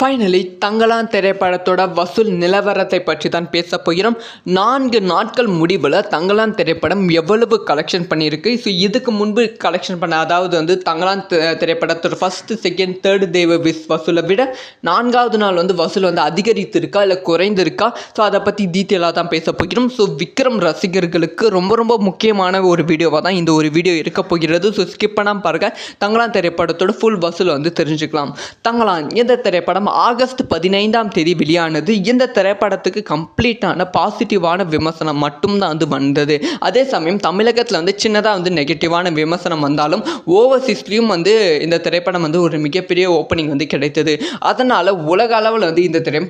Finally Thangalaan திரைப்படத்தோட வசூல் நிலவரத்தை பற்றி தான் பேச போகிறோம். நான்கு நாட்கள் முடிவில் தங்களான் திரைப்படம் எவ்வளவு கலெக்ஷன் பண்ணியிருக்கு? ஸோ இதுக்கு முன்பு கலெக்ஷன் பண்ண அதாவது வந்து தங்களான் திரைப்படத்தோட first second third day wise வசூலை விட நான்காவது நாள் வந்து வசூல் வந்து அதிகரித்திருக்கா இல்லை குறைந்திருக்கா? ஸோ அதை பற்றி டீட்டெயிலாக தான் பேச போகிறோம். ஸோ விக்ரம் ரசிகர்களுக்கு ரொம்ப ரொம்ப முக்கியமான ஒரு வீடியோவாக தான் இந்த ஒரு வீடியோ இருக்க போகிறது. ஸோ ஸ்கிப் பண்ணாமல் பாருங்கள் தங்களான் திரைப்படத்தோட ஃபுல் வசூலை வந்து தெரிஞ்சுக்கலாம். தங்களான் இந்த திரைப்படம் ஆகஸ்ட் பதினைந்தாம் தேதி வெளியானது. இந்த திரைப்படத்துக்கு கம்ப்ளீட்டான பாசிட்டிவான விமர்சனம் மட்டும்தான் வந்து வந்தது. அதே சமயம் தமிழகத்தில் வந்து சின்னதாக வந்து நெகட்டிவான விமர்சனம் வந்தாலும் ஓவர்சீஸ்லேயும் வந்து இந்த திரைப்படம் வந்து ஒரு மிகப்பெரிய ஓப்பனிங் வந்து கிடைத்தது. அதனால் உலக அளவில் வந்து இந்த திரை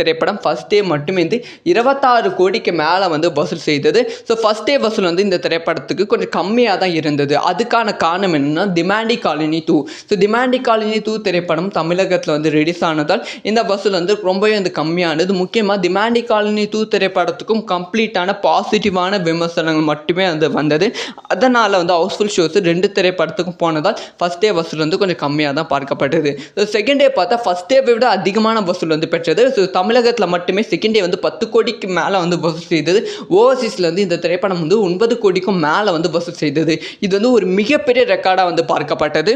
திரைப்படம் ஃபஸ்ட் டே மட்டுமே வந்து இருபத்தாறு கோடிக்கு மேலே வந்து வசூல் செய்தது. ஸோ ஃபஸ்ட் டே வசூல் வந்து இந்த திரைப்படத்துக்கு கொஞ்சம் கம்மியாக தான் இருந்தது. அதுக்கான காரணம் என்னென்னா Demonte colony two so Demonte colony two திரைப்படம் தமிழகத்தில் வந்து ரிலீஸ் ஆனதால் இந்த வசூல் வந்து ரொம்பவே வந்து கம்மியானது. முக்கியமாக டிமாண்டி காலனி டூ திரைப்படத்துக்கும் கம்ப்ளீட்டான பாசிட்டிவான விமர்சனங்கள் மட்டுமே வந்து வந்தது. அதனால் வந்து ஹவுஸ்ஃபுல் ஷோஸ் ரெண்டு திரைப்படத்துக்கும் போனதால் ஃபஸ்ட் டே வசூல் வந்து கொஞ்சம் கம்மியாக தான் பார்க்கப்பட்டது. ஸோ செகண்ட் டே பார்த்தா ஃபஸ்ட் டேவை விட அதிகமான வசூல் வந்து பெற்றது. ஸோ தமிழகத்தில் மட்டுமே செகண்ட் டே வந்து பத்து கோடிக்கு மேலே வந்து வசூல் செய்தது. ஓவர்சீஸில் வந்து இந்த திரைப்படம் வந்து ஒன்பது கோடிக்கும் மேலே வந்து வசூல் செய்தது. இது வந்து ஒரு மிகப்பெரிய ரெக்கார்டாக வந்து பார்க்கப்பட்டது.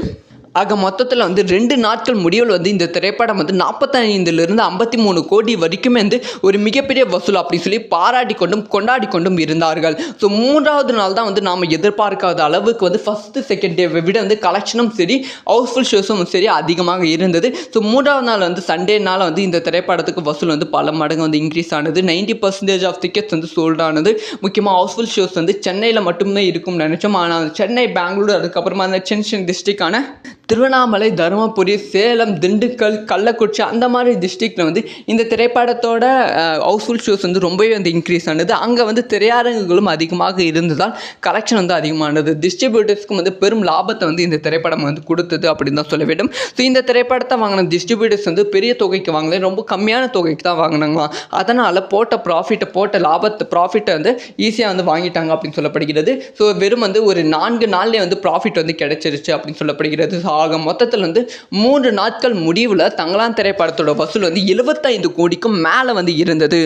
ஆக மொத்தத்தில் வந்து ரெண்டு நாட்கள் முடிவில் வந்து இந்த திரைப்படம் வந்து நாற்பத்தைந்துலேருந்து ஐம்பத்தி மூணு கோடி வரைக்குமே வந்து ஒரு மிகப்பெரிய வசூல் அப்படின்னு சொல்லி பாராட்டி கொண்டும் கொண்டாடி கொண்டும் இருந்தார்கள். ஸோ மூன்றாவது நாள் தான் வந்து நாம் எதிர்பார்க்காத அளவுக்கு வந்து ஃபஸ்ட்டு செகண்ட் டே விட வந்து கலெக்ஷனும் சரி ஹவுஸ்ஃபுல் ஷோஸும் சரி அதிகமாக இருந்தது. ஸோ மூன்றாவது நாள் வந்து சண்டேனால் வந்து இந்த திரைப்படத்துக்கு வசூல் வந்து பல மடங்கு வந்து இன்க்ரீஸ் ஆனது. நைன்டி பர்சன்டேஜ் ஆஃப் டிக்கெட்ஸ் வந்து சோல்ட் ஆனது. முக்கியமாக ஹவுஸ்ஃபுல் ஷோஸ் வந்து சென்னையில் மட்டும்தான் இருக்கும்னு நினச்சோம். ஆனால் சென்னை பெங்களூர் அதுக்கப்புறமா அந்த சென்னை டிஸ்ட்ரிக்டான திருவண்ணாமலை தருமபுரி சேலம் திண்டுக்கல் கள்ளக்குறிச்சி அந்த மாதிரி டிஸ்ட்ரிக்டில் வந்து இந்த திரைப்படத்தோட ஹவுஸ்ஃபுல் ஷோஸ் வந்து ரொம்பவே வந்து இன்க்ரீஸ் ஆனது. அங்கே வந்து திரையரங்குகளும் அதிகமாக இருந்ததால் கலெக்ஷன் வந்து அதிகமானது. டிஸ்ட்ரிபியூட்டர்ஸ்க்கும் வந்து பெரும் லாபத்தை வந்து இந்த திரைப்படம் வந்து கொடுத்தது அப்படின்னு தான் சொல்ல வேண்டும். ஸோ இந்த திரைப்படத்தை வாங்கின டிஸ்ட்ரிபியூட்டர்ஸ் வந்து பெரிய தொகைக்கு வாங்கல. ரொம்ப கம்மியான தொகைக்கு தான் வாங்கினாங்களாம் அதனால் போட்ட ப்ராஃபிட்டை போட்ட லாபத்தை ப்ராஃபிட்டை வந்து ஈஸியாக வந்து வாங்கிட்டாங்க அப்படின்னு சொல்லப்படுகிறது. ஸோ வெறும் வந்து ஒரு நான்கு நாள்லேயே வந்து ப்ராஃபிட் வந்து கிடைச்சிருச்சு அப்படின்னு சொல்லப்படுகிறது. ஸோ ஆக மொத்தத்தில் வந்து மூன்று நாட்கள் முடிவில் தங்களான் திரைப்படத்தோட வசூல் வந்து எழுபத்தைந்து கோடிக்கும் மேலே வந்து இருந்தது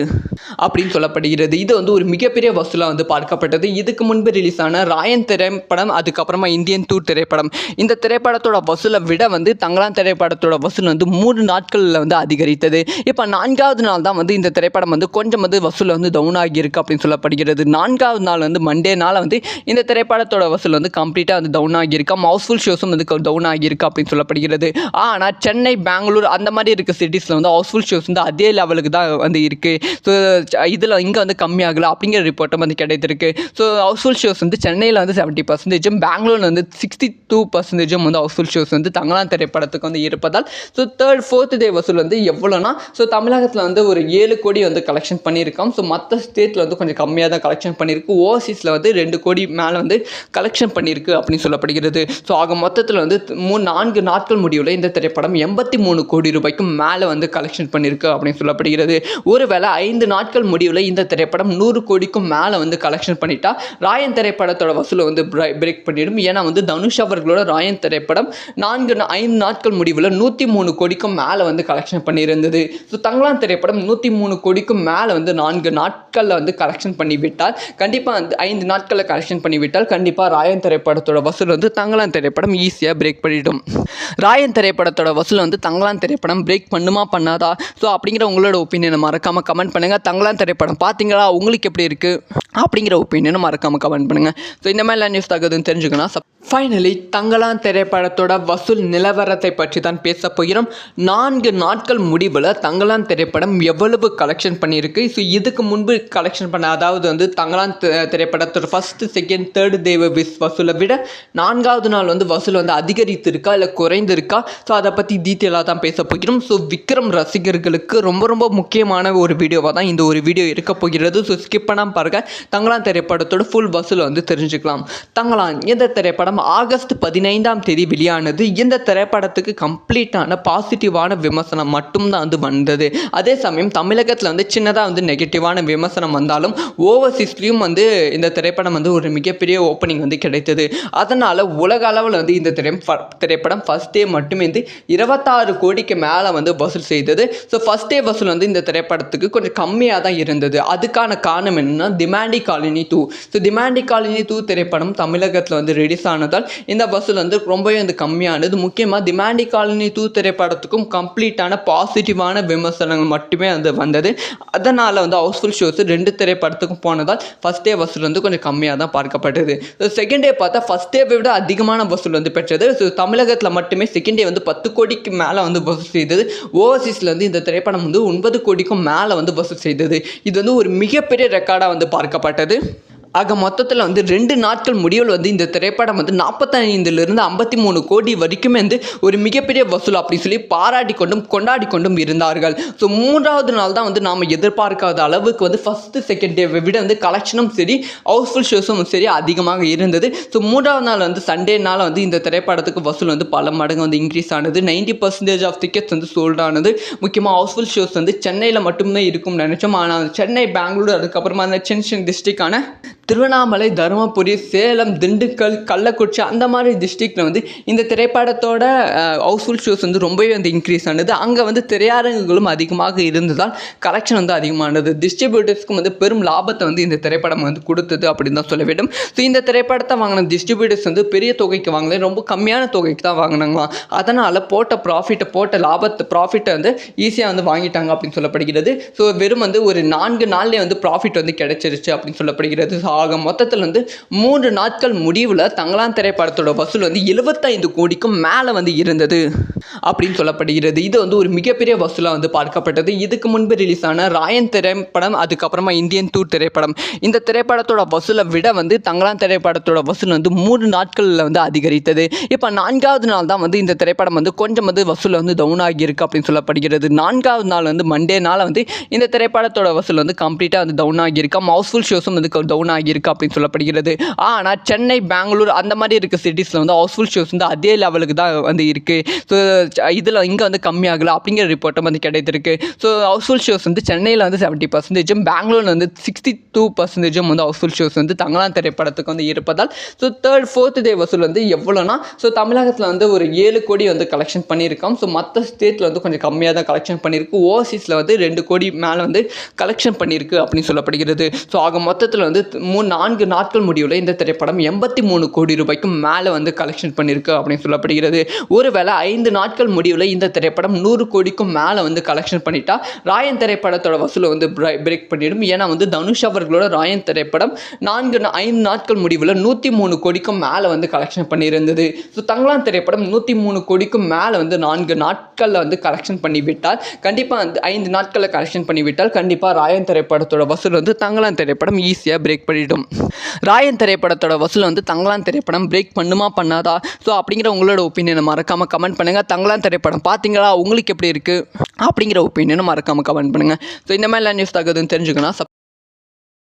அப்படின்னு சொல்லப்படுகிறது. இது வந்து ஒரு மிகப்பெரிய வசூலாக வந்து பார்க்கப்பட்டது. இதுக்கு முன்பு ரிலீஸ் ஆன ராயன் திரைப்படம் அதுக்கப்புறமா இந்தியன் தூர் திரைப்படம். இந்த திரைப்படத்தோட வசூலை விட வந்து தங்களான் திரைப்படத்தோட வசூல் வந்து மூன்று நாட்களில் வந்து அதிகரித்தது. இப்போ நான்காவது நாள் தான் வந்து இந்த திரைப்படம் வந்து கொஞ்சம் வந்து வசூல் வந்து டவுன் ஆகியிருக்கு அப்படின்னு சொல்லப்படுகிறது. நான்காவது நாள் வந்து மண்டே நாள் வந்து இந்த திரைப்படத்தோட வசூல் வந்து கம்ப்ளீட்டாக வந்து டவுன் ஆகியிருக்கு. ஹவுஸ்ஃபுல் ஷோஸும் வந்து டவுன் ஆகி இருக்குது அப்படின்னு சொல்லப்படுகிறது. ஆனால் சென்னை பெங்களூர் அந்த மாதிரி இருக்க சிட்டிஸில் வந்து ஹவுஸ்ஃபுல் ஷோஸ் வந்து அதே லெவலுக்கு தான் வந்து இருக்குது ஸோ இதில் இங்கே வந்து கம்மியாகலை அப்படிங்கிற ரிப்போர்ட்டும் வந்து கிடைத்திருக்கு. ஸோ ஹவுஸ்ஃபுல் ஷோஸ் வந்து சென்னையில் வந்து செவன்ட்டி பர்சன்டேஜும் பெங்களூரில் வந்து சிக்ஸ்டி டூ பர்சன்டேஜும் வந்து ஹவுஸ்ஃபுல் ஷோஸ் வந்து தங்கலாம் திரைப்படத்துக்கு வந்து இருப்பதால் ஸோ தேர்ட் ஃபோர்த் டே வசூல் வந்து எவ்வளோனா ஸோ தமிழகத்தில் வந்து ஒரு ஏழு கோடி வந்து கலெக்ஷன் பண்ணியிருக்கோம். ஸோ மற்ற ஸ்டேட்டில் வந்து கொஞ்சம் கம்மியாக தான் கலெக்ஷன் பண்ணியிருக்கு. ஓவர்சீஸில் வந்து ரெண்டு கோடி மேலே வந்து கலெக்ஷன் பண்ணியிருக்கு அப்படின்னு சொல்லப்படுகிறது. ஸோ ஆக மொத்தத்தில் வந்து மூணு நான்கு நாட்கள் முடிவில் இந்த திரைப்படம் எண்பத்தி மூணு கோடி ரூபாய்க்கும் மேலே வந்து கலெக்ஷன் பண்ணியிருக்கு அப்படின்னு சொல்லப்படுகிறது. ஒருவேளை ஐந்து நாட்கள் முடிவில் இந்த திரைப்படம் நூறு கோடிக்கும் மேலே வந்து கலெக்ஷன் பண்ணிட்டா ராயன் திரைப்படத்தோட வசூலை வந்து பிரேக் பண்ணிடும். ஏன்னா வந்து தனுஷ் அவர்களோட ராயன் திரைப்படம் நான்கு நா- ஐந்து நாட்கள் முடிவில் நூற்றி மூணு கோடிக்கும் மேலே வந்து கலெக்ஷன் பண்ணியிருந்தது. ஸோ தங்களான் திரைப்படம் நூற்றி மூணு கோடிக்கும் மேலே வந்து நான்கு நாட்களில் வந்து கலெக்ஷன் பண்ணிவிட்டால் கண்டிப்பாக வந்து ஐந்து நாட்களில் கலெக்ஷன் பண்ணிவிட்டால் கண்டிப்பாக ராயன் திரைப்படத்தோட வசூல் வந்து தங்களான் திரைப்படம் ஈஸியாக பிரேக் மாறிடும் ராயன் திரைப்படத்தோட வசூல் வந்து தங்கலான் திரைப்படம் பிரேக் பண்ணுமா பண்ணாதா? ஸோ அப்படிங்கிற உங்களோட ஒப்பீனியனை மறக்காமல் கமெண்ட் பண்ணுங்கள் தங்கலான் திரைப்படம் பார்த்தீங்களா உங்களுக்கு எப்படி இருக்குது அப்படிங்கிற ஒப்பீனியனை மறக்காமல் கமெண்ட் பண்ணுங்கள் ஸோ இந்த மாதிரிலாம் நியூஸ் தகுதுன்னு தெரிஞ்சுக்கணும் ஃபைனலி தங்களான் திரைப்படத்தோட வசூல் நிலவரத்தை பற்றி தான் பேச போகிறோம். நான்கு நாட்கள் முடிவில் தங்களான் திரைப்படம் எவ்வளவு கலெக்ஷன் பண்ணியிருக்கு? ஸோ இதுக்கு முன்பு கலெக்ஷன் பண்ண அதாவது வந்து தங்களான் திரைப்படத்தோட first second third day wise வசூலை விட நான்காவது நாள் வந்து வசூல் வந்து அதிகரித்திருக்கா இல்லை குறைந்திருக்கா? ஸோ அதை பற்றி டீட்டெயிலாக தான் பேச போகிறோம். ஸோ விக்ரம் ரசிகர்களுக்கு ரொம்ப ரொம்ப முக்கியமான ஒரு வீடியோவாக தான் இந்த ஒரு வீடியோ இருக்க போகிறது. ஸோ ஸ்கிப் பண்ணாமல் பாருங்கள் தங்களான் திரைப்படத்தோட ஃபுல் வசூல் வந்து தெரிஞ்சுக்கலாம். தங்களான் இந்த திரைப்படம் ஆகஸ்ட் பதினைந்தாம் தேதி வெளியானது இந்த திரைப்படத்துக்கு கம்ப்ளீட்டான பாசிட்டிவான விமர்சனம் மட்டும்தான் வந்து வந்தது. அதே சமயம் தமிழகத்தில் வந்து சின்னதாக வந்து நெகட்டிவான விமர்சனம் வந்தாலும் ஓவர்சீஸ்லேயும் வந்து இந்த திரைப்படம் வந்து ஒரு மிகப்பெரிய ஓப்பனிங் வந்து கிடைத்தது. அதனால் உலக அளவில் வந்து இந்த திரை திரைப்படம் ஃபஸ்ட் டே மட்டுமே வந்து இருபத்தாறு கோடிக்கு மேலே வந்து வசூல் செய்தது. ஸோ ஃபஸ்ட் டே வசூல் வந்து இந்த திரைப்படத்துக்கு கொஞ்சம் கம்மியாக தான் இருந்தது. அதுக்கான காரணம் என்னன்னா Demonte colony two so Demonte colony two திரைப்படம் தமிழகத்தில் வந்து ரிலீஸ் ஆனதால் இந்த வசூல் வந்து ரொம்பவே வந்து கம்மியானது. முக்கியமாக டிமாண்டி காலனி டூ திரைப்படத்துக்கும் கம்ப்ளீட்டான பாசிட்டிவான விமர்சனங்கள் மட்டுமே வந்து வந்தது. அதனால் வந்து ஹவுஸ்ஃபுல் ஷோஸ் ரெண்டு திரைப்படத்துக்கும் போனதால் ஃபஸ்ட் டே வசூல் வந்து கொஞ்சம் கம்மியாக தான் பார்க்கப்பட்டது செகண்ட் டே பார்த்தா ஃபஸ்ட் டே விட அதிகமான வசூல் வந்து பெற்றது. ஸோ தமிழகத்தில் மட்டுமே செகண்ட் டே வந்து பத்து கோடிக்கு மேலே வந்து வசூல் செய்தது. ஓவர்சீஸில் வந்து இந்த திரைப்படம் வந்து ஒன்பது கோடிக்கும் மேலே வந்து வசூல் செய்தது. இது வந்து ஒரு மிகப்பெரிய ரெக்கார்டாக வந்து பார்க்க உருவாக்கப்பட்டது ஆக மொத்தத்தில் வந்து ரெண்டு நாட்கள் முடிவில் வந்து இந்த திரைப்படம் வந்து நாற்பத்தைந்துலேருந்து ஐம்பத்தி மூணு கோடி வரைக்குமே வந்து ஒரு மிகப்பெரிய வசூல் அப்படின்னு சொல்லி பாராட்டி கொண்டும் கொண்டாடி கொண்டும் இருந்தார்கள். ஸோ மூன்றாவது நாள் தான் வந்து நாம் எதிர்பார்க்காத அளவுக்கு வந்து ஃபஸ்ட்டு செகண்ட் டே விட வந்து கலெக்ஷனும் சரி ஹவுஸ்ஃபுல் ஷோஸும் சரி அதிகமாக இருந்தது. ஸோ மூன்றாவது நாள் வந்து சண்டே நாள் வந்து இந்த திரைப்படத்துக்கு வசூல் வந்து பல மடங்கு வந்து இன்க்ரீஸ் ஆனது. நைன்டி பர்சன்டேஜ் ஆஃப் டிக்கெட்ஸ் வந்து சோல்ட் ஆனது. முக்கியமாக ஹவுஸ்ஃபுல் ஷோஸ் வந்து சென்னையில் மட்டும்தான் இருக்கும்னு நினச்சோம். ஆனால் சென்னை பெங்களூர் அதுக்கப்புறமா அந்த சென்னை டிஸ்ட்ரிக்டான திருவண்ணாமலை தருமபுரி சேலம் திண்டுக்கல் கள்ளக்குறிச்சி அந்த மாதிரி டிஸ்ட்ரிக்டில் வந்து இந்த திரைப்படத்தோட ஹவுஸ்ஃபுல் ஷோஸ் வந்து ரொம்பவே வந்து இன்க்ரீஸ் ஆனது. அங்கே வந்து திரையரங்குகளும் அதிகமாக இருந்ததால் கலெக்ஷன் வந்து அதிகமானது. டிஸ்ட்ரிபியூட்டர்ஸ்க்கும் வந்து பெரும் லாபத்தை வந்து இந்த திரைப்படம் வந்து கொடுத்தது அப்படின்னு தான் சொல்ல வேண்டும். ஸோ இந்த திரைப்படத்தை வாங்கின டிஸ்ட்ரிபியூட்டர்ஸ் வந்து பெரிய தொகைக்கு வாங்கல. ரொம்ப கம்மியான தொகைக்கு தான் வாங்கினாங்களாம் அதனால் போட்ட ப்ராஃபிட்டை போட்ட லாபத்தை ப்ராஃபிட்டை வந்து ஈஸியாக வந்து வாங்கிட்டாங்க அப்படின்னு சொல்லப்படுகிறது. ஸோ வெறும் வந்து ஒரு நான்கு நாள்லேயே வந்து ப்ராஃபிட் வந்து கிடைச்சிருச்சு அப்படின்னு சொல்லப்படுகிறது. ஸோ ஆக மொத்தத்தில் வந்து மூன்று நாட்கள் முடிவில் தங்களான் திரைப்படத்தோட வசூல் வந்து எழுபத்தைந்து கோடிக்கும் மேலே வந்து இருந்தது அப்படின்னு சொல்லப்படுகிறது. இது வந்து ஒரு மிகப்பெரிய வசூலாக வந்து பார்க்கப்பட்டது. இதுக்கு முன்பு ரிலீஸ் ஆன ராயன் திரைப்படம் அதுக்கப்புறமா இந்தியன் தூர் திரைப்படம். இந்த திரைப்படத்தோட வசூலை விட வந்து தங்களான் திரைப்படத்தோட வசூல் வந்து மூன்று நாட்களில் வந்து அதிகரித்தது. இப்போ நான்காவது நாள் தான் வந்து இந்த திரைப்படம் வந்து கொஞ்சம் வந்து வசூல் வந்து டவுன் ஆகியிருக்கு அப்படின்னு சொல்லப்படுகிறது. நான்காவது நாள் வந்து மண்டே நாள் வந்து இந்த திரைப்படத்தோட வசூல் வந்து கம்ப்ளீட்டாக வந்து டவுன் ஆகியிருக்கு. ஹவுஸ்ஃபுல் ஷோஸும் வந்து டவுன் ஆகி இருக்குது அப்படின்னு சொல்லப்படுகிறது. ஆனால் சென்னை பெங்களூர் அந்த மாதிரி இருக்க சிட்டிஸில் வந்து ஹவுஸ்ஃபுல் ஷோஸ் வந்து அதே லெவலுக்கு தான் வந்து இருக்குது ஸோ இதில் இங்கே வந்து கம்மியாகலை அப்படிங்கிற ரிப்போர்ட்டும் வந்து கிடைத்திருக்கு. ஸோ ஹவுஸ்ஃபுல் ஷோஸ் வந்து சென்னையில் வந்து செவன்ட்டி பர்சன்டேஜும் பெங்களூரில் வந்து சிக்ஸ்டி டூ பர்சன்டேஜும் வந்து ஹவுஸ்ஃபுல் ஷோஸ் வந்து தங்கலாம் திரைப்படத்துக்கு வந்து இருப்பதால் ஸோ தேர்ட் ஃபோர்த்து டே வசூல் வந்து எவ்வளோனா ஸோ தமிழகத்தில் வந்து ஒரு ஏழு கோடி வந்து கலெக்ஷன் பண்ணியிருக்கோம். ஸோ மற்ற ஸ்டேட்டில் வந்து கொஞ்சம் கம்மியாக தான் கலெக்ஷன் பண்ணியிருக்கு. ஓவர்சீஸில் வந்து ரெண்டு கோடி மேலே வந்து கலெக்ஷன் பண்ணியிருக்கு அப்படின்னு சொல்லப்படுகிறது. ஸோ ஆக மொத்தத்தில் வந்து மூணு நான்கு நாட்கள் முடிவில் இந்த திரைப்படம் எண்பத்தி மூணு கோடி ரூபாய்க்கும் மேலே வந்து கலெக்ஷன் பண்ணியிருக்கு அப்படின்னு சொல்லப்படுகிறது. ஒருவேளை ஐந்து நாட்கள் முடிவில் இந்த திரைப்படம் நூறு கோடிக்கும் மேலே வந்து கலெக்ஷன் பண்ணிட்டா ராயன் திரைப்படத்தோட வசூலை வந்து பிரேக் பண்ணிடும். ஏன்னா வந்து தனுஷ் அவர்களோட ராயன் திரைப்படம் நான்கு நா- ஐந்து நாட்கள் முடிவில் நூற்றி மூணு கோடிக்கும் மேலே வந்து கலெக்ஷன் பண்ணியிருந்தது. ஸோ தங்களான் திரைப்படம் நூற்றி மூணு கோடிக்கும் மேலே வந்து நான்கு நாட்களில் வந்து கலெக்ஷன் பண்ணிவிட்டால் கண்டிப்பாக வந்து ஐந்து நாட்களில் கலெக்ஷன் பண்ணிவிட்டால் கண்டிப்பாக ராயன் திரைப்படத்தோட வசூல் வந்து தங்களான் திரைப்படம் ஈஸியாக பிரேக் பண்ணிடும் ராயன் திரைப்படத்தோட வசூல் வந்து தங்களான் திரைப்படம் பிரேக் பண்ணுமா பண்ணாதா? ஸோ அப்படிங்கிற உங்களோட ஒப்பீனியனை மறக்காமல் கமெண்ட் பண்ணுங்கள் தங்களான் திரைப்படம் பார்த்தீங்களா உங்களுக்கு எப்படி இருக்குது அப்படிங்கிற ஒப்பீனியனை மறக்காமல் கமெண்ட் பண்ணுங்கள் ஸோ இந்த மாதிரிலாம் நியூஸ் தகுதுன்னு தெரிஞ்சுக்கணும்